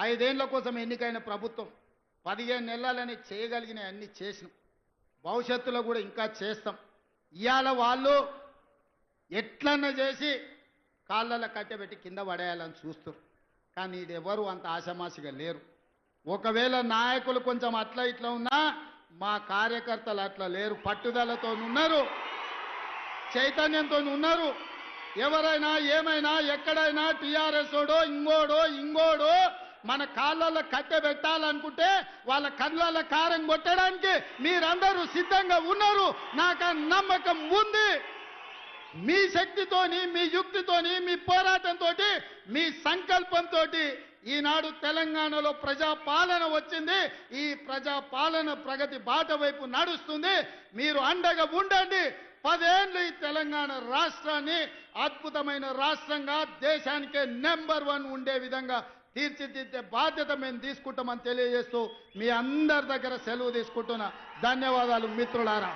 ఐదేళ్ళ కోసం ఎన్నికైన ప్రభుత్వం పదిహేను నెలలని చేయగలిగిన అన్ని చేసినాం. భవిష్యత్తులో కూడా ఇంకా చేస్తాం. ఇవాళ వాళ్ళు ఎట్లన్నా చేసి కాళ్ళలో కట్టెబెట్టి కింద పడేయాలని చూస్తారు కానీ ఇది ఎవరు అంత ఆశమాసిగా లేరు. ఒకవేళ నాయకులు కొంచెం అట్లా ఇట్లా ఉన్నా మా కార్యకర్తలు అట్లా లేరు. పట్టుదలతో ఉన్నారు చైతన్యంతో ఉన్నారు. ఎవరైనా ఏమైనా ఎక్కడైనా టీఆర్ఎస్ ఓడో ఇంగోడో ఇంగోడో మన కాళ్ళలో కట్టె పెట్టాలనుకుంటే వాళ్ళ కళ్ళల్లో కారం కొట్టడానికి మీరందరూ సిద్ధంగా ఉన్నారు. నాకు నమ్మకం ఉంది. మీ శక్తితోని మీ యుక్తితోని మీ పోరాటంతో మీ సంకల్పంతో ఈనాడు తెలంగాణలో ప్రజా పాలన వచ్చింది. ఈ ప్రజా పాలన ప్రగతి బాట వైపు నడుస్తుంది. మీరు అండగా ఉండండి. పదేళ్ళు ఈ తెలంగాణ రాష్ట్రాన్ని అద్భుతమైన రాష్ట్రంగా దేశానికే నెంబర్ వన్ ఉండే విధంగా తీర్చిదిద్దే బాధ్యత మేము తీసుకుంటామని తెలియజేస్తూ మీ అందరి దగ్గర సెలవు తీసుకుంటున్నా. ధన్యవాదాలు మిత్రులారా.